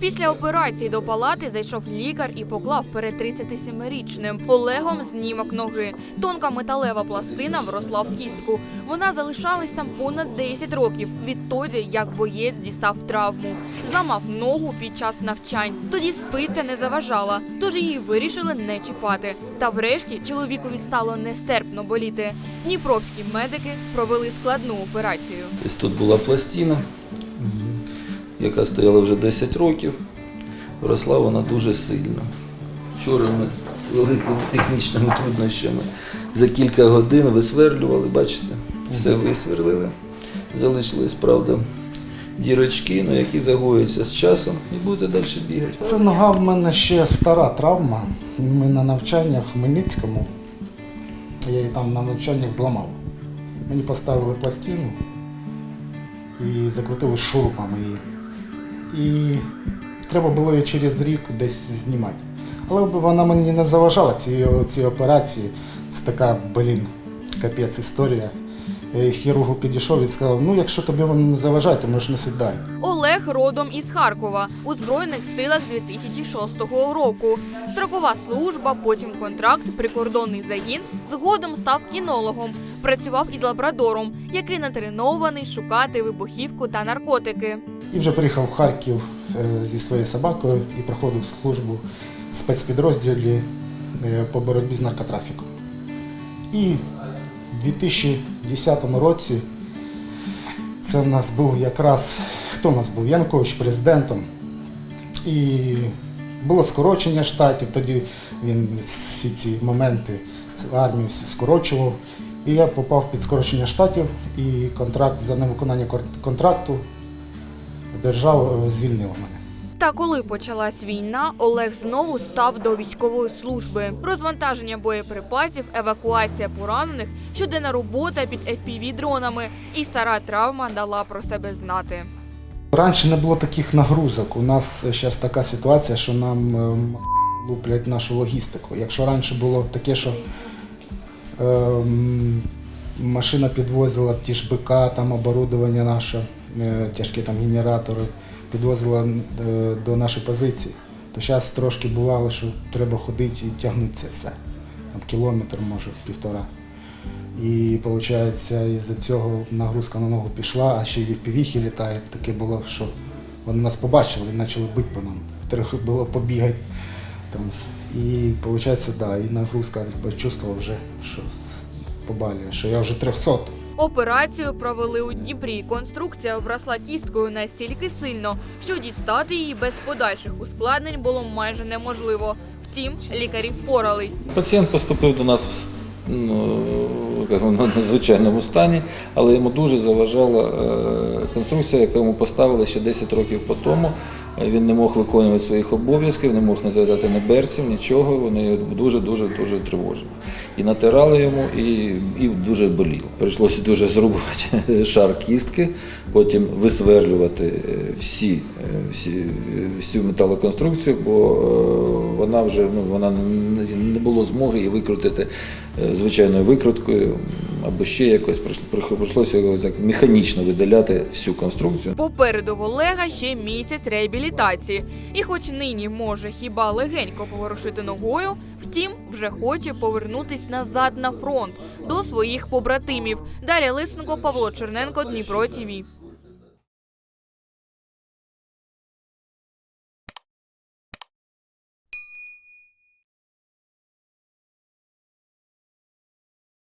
Після операції до палати зайшов лікар і поклав перед 37-річним Олегом знімок ноги. Тонка металева пластина вросла в кістку. Вона залишалась там понад 10 років відтоді, як боєць дістав травму. Зламав ногу під час навчань. Тоді спиця не заважала, тож її вирішили не чіпати. Та врешті чоловікові стало нестерпно боліти. Дніпровські медики провели складну операцію. Тут була пластина, яка стояла вже 10 років. Росла вона дуже сильно. Вчора ми великими технічними труднощами за кілька годин висверлювали, бачите, все висверлили. Залишились, правда, дірочки, ну, які загоюються з часом і будете далі бігати. Це нога в мене ще стара травма. Ми на навчаннях в Хмельницькому. Я її там на навчаннях зламав. Мені поставили пластину і закрутили шурупами її. І треба було її через рік десь знімати. Але вона мені не заважала ці, ці операції. Це така, блін, капець історія. Хірургу підійшов і сказав, ну якщо тобі воно не заважає, ти можеш носити далі. Олег родом із Харкова у збройних силах з 2006 року. Строкова служба, потім контракт, прикордонний загін. Згодом став кінологом. Працював із лабрадором, який натренований шукати вибухівку та наркотики. І вже приїхав в Харків е, зі своєю собакою і проходив службу в спецпідрозділі е, по боротьбі з наркотрафіком. І в 2010 році це в нас був якраз хто в нас був? Янкович президентом. І було скорочення штатів, тоді він всі ці моменти армію скорочував. І я попав під скорочення штатів і контракт за невиконання контракту держава е, звільнила мене. Та коли почалась війна, Олег знову став до військової служби. Розвантаження боєприпасів, евакуація поранених, щоденна робота під fpv дронами і стара травма дала про себе знати. Раніше не було таких нагрузок. У нас зараз така ситуація, що нам е, луплять нашу логістику. Якщо раніше було таке, що е, машина підвозила ті ж БК, там оборудовання наше, е, тяжкі там генератори, підвозила е, до нашої позиції, то зараз трошки бувало, що треба ходити і тягнути це все. Там кілометр, може, півтора. І виходить, із-за цього нагрузка на ногу пішла, а ще й півіхи літають. Таке було, що вони нас побачили і почали бити по нам. Трохи було побігати. Там. І виходить, да, і нагрузка почувствував вже, що с- побалює, що я вже 300. Операцію провели у Дніпрі. Конструкція обросла кісткою настільки сильно, що дістати її без подальших ускладнень було майже неможливо. Втім, лікарі впорались. Пацієнт поступив до нас в ну, на надзвичайному стані, але йому дуже заважала е, конструкція, яку йому поставили ще 10 років по тому. Він не мог виконувати своїх обов'язків, не мог не зав'язати ні берців, нічого. Вони дуже дуже тривожили. І натирали йому, і, і дуже боліло. Прийшлося дуже зрубувати шар кістки, потім висверлювати е, всі, е, всі, е, всю металоконструкцію, бо вона вже ну, вона не- було змоги її викрутити звичайною викруткою або ще якось Прийшло- прийшлося так механічно видаляти всю конструкцію. Попереду Олега ще місяць реабілітації. І хоч нині може хіба легенько поворушити ногою, втім, вже хоче повернутись назад на фронт до своїх побратимів. Дар'я Лисенко, Павло Черненко, Дніпро ТІВІ.